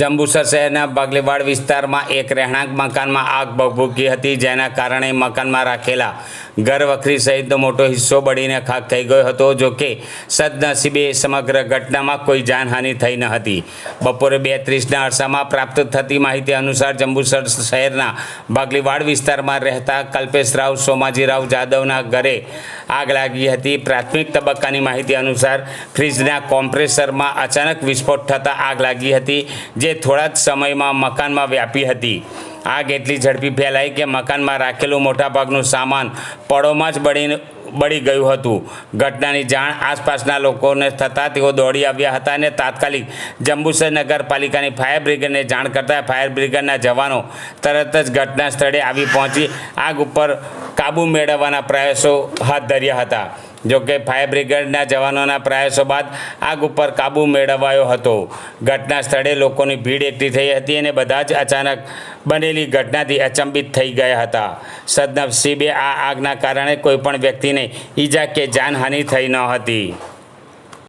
જંબુસર શહેરના બાગલીવાડ વિસ્તારમાં એક રહેણાંક મકાનમાં આગ ભભૂકી હતી. જેના કારણે મકાનમાં રાખેલા ઘરવખરી સહિતનો મોટો હિસ્સો બળીને ખાક થઈ ગયો હતો. જો કે સદનસીબે સમગ્ર ઘટનામાં કોઈ જાનહાનિ થઈ ન હતી. બપોરે બે ત્રીસના અરસામાં પ્રાપ્ત થતી માહિતી અનુસાર જંબુસર શહેરના બાગલીવાડ વિસ્તારમાં રહેતા કલ્પેશ રાવ સોમાજીરાવ જાદવના ઘરે આગ લાગી હતી. પ્રાથમિક તબક્કાની માહિતી અનુસાર ફ્રીજના કોમ્પ્રેસરમાં અચાનક વિસ્ફોટ થતાં આગ લાગી હતી જે થોડા જ સમયમાં મકાનમાં વ્યાપી હતી. આગ એટલી ઝડપી ફેલાઈ કે મકાનમાં રાખેલું મોટાભાગનું સામાન પળોમાં જ બળીને બળી ગયું હતું. ઘટનાની જાણ આસપાસના લોકોને થતાં તેઓ દોડી આવ્યા હતા અને તાત્કાલિક જંબુસર નગરપાલિકાની ફાયર બ્રિગેડને જાણ કરતાં ફાયર બ્રિગેડના જવાનો તરત જ ઘટના સ્થળે આવી પહોંચી, આગ ઉપર કાબૂ મેળવવાના પ્રયાસો હાથ ધર્યા હતા. જોકે ફાયર બ્રિગેડના જવાનોના પ્રયાસો બાદ આગ ઉપર કાબૂ મેળવાયો હતો. ઘટના સ્થળે લોકોની ભીડ એકઠી થઈ હતી અને બધા જ અચાનક બનેલી ઘટનાથી અચંબિત થઈ ગયા હતા. સદનસીબે આ આગના કારણે કોઈપણ વ્યક્તિને ઈજા કે જાનહાનિ થઈ ન હતી.